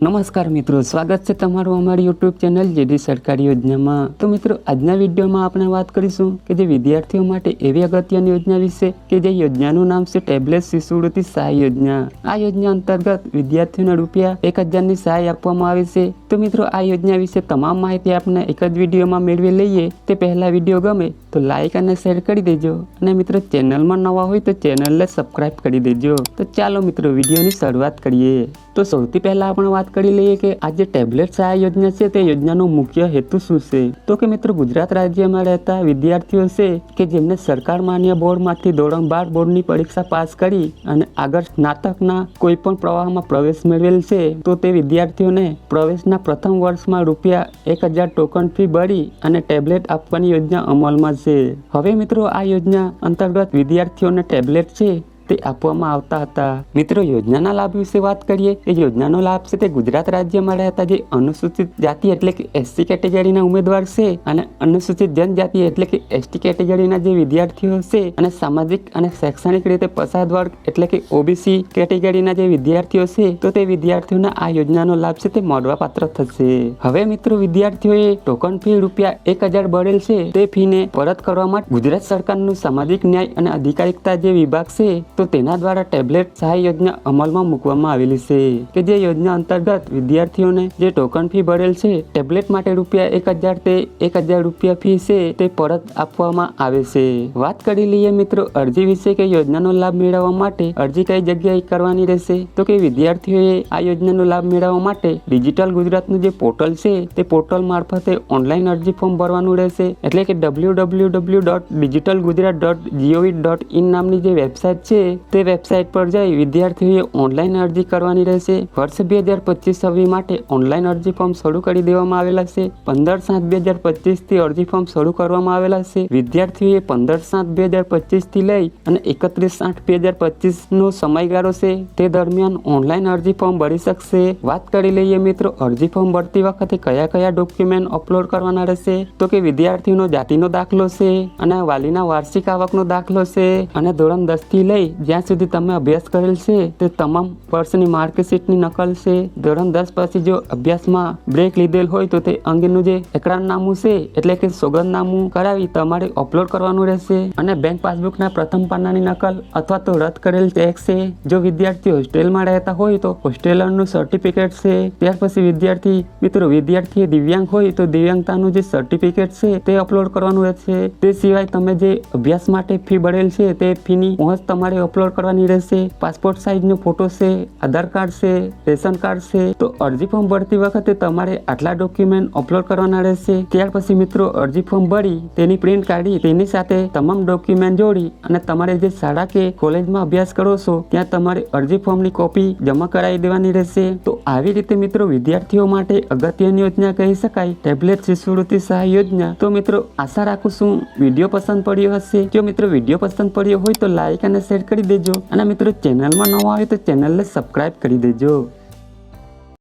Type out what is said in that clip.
નમસ્કાર મિત્રો, સ્વાગત છે તમારું અમારી યુટ્યુબ ચેનલ જેડી સરકારી યોજનામાં. તો મિત્રો, આજના વિડીયોમાં આપણે વાત કરીશું કે જે વિદ્યાર્થીઓ માટે એવી અગત્યની યોજના વિશે કે જે યોજનાનું નામ છે ટેબ્લેટ શિષ્યવૃત્તિ સહાય યોજના. આ યોજના અંતર્ગત વિદ્યાર્થીઓને રૂપિયા એક હજારની સહાય આપવામાં આવે છે તો મિત્રો, આ યોજના વિશે તમામ માહિતી આપણે એક જ વિડીયોમાં મેળવી લઈએ. તે પહેલાં વીડિયો ગમે તો લાઇક અને શેર કરી દેજો. અને મિત્રો, ચેનલમાં નવા હોય તો ચેનલને સબસ્ક્રાઇબ કરી દેજો. તો ચાલો મિત્રો, વિડીયોની શરૂઆત કરીએ. તો સૌથી પહેલા આપણે વાત કરી લઈએ કે આ જે ટેબ્લેટ સહાય યોજના છે. તે યોજનાનો મુખ્ય હેતુ શું છે? તો કે મિત્રો, ગુજરાત રાજ્યમાં રહેતા વિદ્યાર્થીઓ છે કે જેમને સરકાર માન્ય બોર્ડમાંથી ધોરણ બાર બોર્ડની પરીક્ષા પાસ કરી અને આગળ સ્નાતકના કોઈ પણ પ્રવાહમાં પ્રવેશ મેળવેલ છે, તો તે વિદ્યાર્થીઓને પ્રવેશના પ્રથમ વર્ષમાં રૂપિયા એક હજાર ટોકન ફી ભરી અને ટેબ્લેટ આપવાની યોજના અમલમાં છે. હવે મિત્રો આ યોજના અંતર્ગત વિદ્યાર્થીઓને ટેબ્લેટ છે તે આપવામાં આવતા હતા. મિત્રો, યોજનાના લાભ વિશે વાત કરીએ. એ યોજનાનો લાભ છે તે ગુજરાત રાજ્યમાં રહેતા જે અનુસૂચિત જાતિ એટલે કે એસસી કેટેગરીના ઉમેદવાર છે અને અનુસૂચિત જનજાતિ એટલે કે એસટી કેટેગરીના જે વિદ્યાર્થીઓ છે અને સામાજિક અને શૈક્ષણિક રીતે પસાર વર્ગ એટલે કે ઓબીસી કેટેગરીના જે વિદ્યાર્થીઓ છે, તો તે વિદ્યાર્થીઓના આ યોજનાનો લાભ છે તે મળવાપાત્ર થશે. હવે મિત્રો, વિદ્યાર્થીઓએ ટોકન ફી રૂપિયા એક હજાર ભરેલ છે. તે ફીને પરત કરવા માટે ગુજરાત સરકારનું સામાજિક ન્યાય અને અધિકારિકતા જે વિભાગ છે તો તેના દ્વારા ટેબ્લેટ સહાય યોજના અમલમાં મૂકવામાં આવેલી છે કે જે યોજના અંતર્ગત વિદ્યાર્થીઓને જે ટોકન ફી ભરેલ છે, ટેબ્લેટ માટે રૂપિયા એક હજાર તે એક હજાર રૂપિયા ફી છે તે પરત આપવામાં આવે છે. વાત કરી લઈએ મિત્રો અરજી વિશે કે યોજનાનો લાભ મેળવવા માટે અરજી કઈ જગ્યાએ કરવાની રહેશે? તો કે વિદ્યાર્થીઓએ આ યોજનાનો લાભ મેળવવા માટે ડિજિટલ ગુજરાતનું જે પોર્ટલ છે તે પોર્ટલ મારફતે ઓનલાઈન અરજી ફોર્મ ભરવાનું રહેશે. એટલે કે W W W dot digital Gujarat dot GOV dot in નામની જે વેબસાઇટ છે તે વેબસાઇટ પર જઈ વિદ્યાર્થીઓએ ઓનલાઈન અરજી કરવાની રહેશે. વર્ષ બે હજાર પચીસ છવ્વીસ માટે ઓનલાઈન અરજી ફોર્મ શરૂ કરી દેવામાં આવેલા છે. પંદર સાત બે હજાર પચીસથી અરજી ફોર્મ શરૂ કરવામાં આવેલા છે. વિદ્યાર્થીઓએ પંદર સાત બે હજાર પચીસથી લઈ અને એકત્રીસ આઠ બે હજાર પચીસ નો સમયગાળો છે. તે દરમિયાન ઓનલાઈન અરજી ફોર્મ ભરી શકશે. વાત કરી લઈએ મિત્રો, અરજી ફોર્મ ભરતી વખતે કયા કયા ડોક્યુમેન્ટ અપલોડ કરવાના રહેશે? તો કે વિદ્યાર્થીનો જાતિનો દાખલો છે, અને વાલીના વાર્ષિક આવકનો દાખલો છે, અને ધોરણ દસથી લઈ જ્યાં સુધી તમે અભ્યાસ કરેલ છે, તે તમામ વર્ષની માર્કશીટની નકલ છે. ધોરણ દસ પછી જો અભ્યાસમાં બ્રેક લીધેલ હોય તો તે અંગેનું જે એકરારનામું છે, એટલે કે સોગંદનામું કરાવી તમારે અપલોડ કરવાનું રહેશે. અને બેંક પાસબુકના પ્રથમ પાનાની નકલ અથવા તો રદ કરેલ ચેક છે. જો વિદ્યાર્થી હોસ્ટેલમાં રહેતા હોય તો હોસ્ટેલરનું સર્ટિફિકેટ છે. ત્યાર પછી વિદ્યાર્થી, મિત્રો વિદ્યાર્થી દિવ્યાંગ હોય તો દિવ્યાંગતાનું જે સર્ટિફિકેટ છે, તે અપલોડ કરવાનું રહેશે. તે સિવાય તમે જે અભ્યાસ માટે ફી ભરેલ છે, તે ફીની પહોંચ તમારે અપલોડ કરવાની રહેશે પાસપોર્ટ સાઇઝનો ફોટો છે, આધાર કાર્ડ છે, રેશન કાર્ડ છે. તો અરજી ફોર્મ ભરતી વખતે તમારે આટલા ડોક્યુમેન્ટ અપલોડ કરવાના રહેશે. ત્યાર પછી મિત્રો અરજી ફોર્મ ભરી, તેની પ્રિન્ટ કાઢી, તેની સાથે તમામ ડોક્યુમેન્ટ જોડી અને તમારે જે શાળા કે કોલેજમાં અભ્યાસ કરો છો, ત્યાં તમારે અરજી ફોર્મની કોપી જમા કરાવી દેવાની રહેશે. તો આવી રીતે મિત્રો વિદ્યાર્થીઓ માટે અગત્યની યોજના કહી શકાય ટેબ્લેટ શિષ્યવૃત્તિ સહાય યોજના. તો મિત્રો આશા રાખું છું, વીડિયો પસંદ પડ્યો હશે. જો મિત્રો વીડિયો પસંદ પડ્યો હોય તો લાઈક અને શેર કરી દેજો. અને મિત્રો ચેનલમાં નવા આવે તો ચેનલને સબસ્ક્રાઇબ કરી દેજો.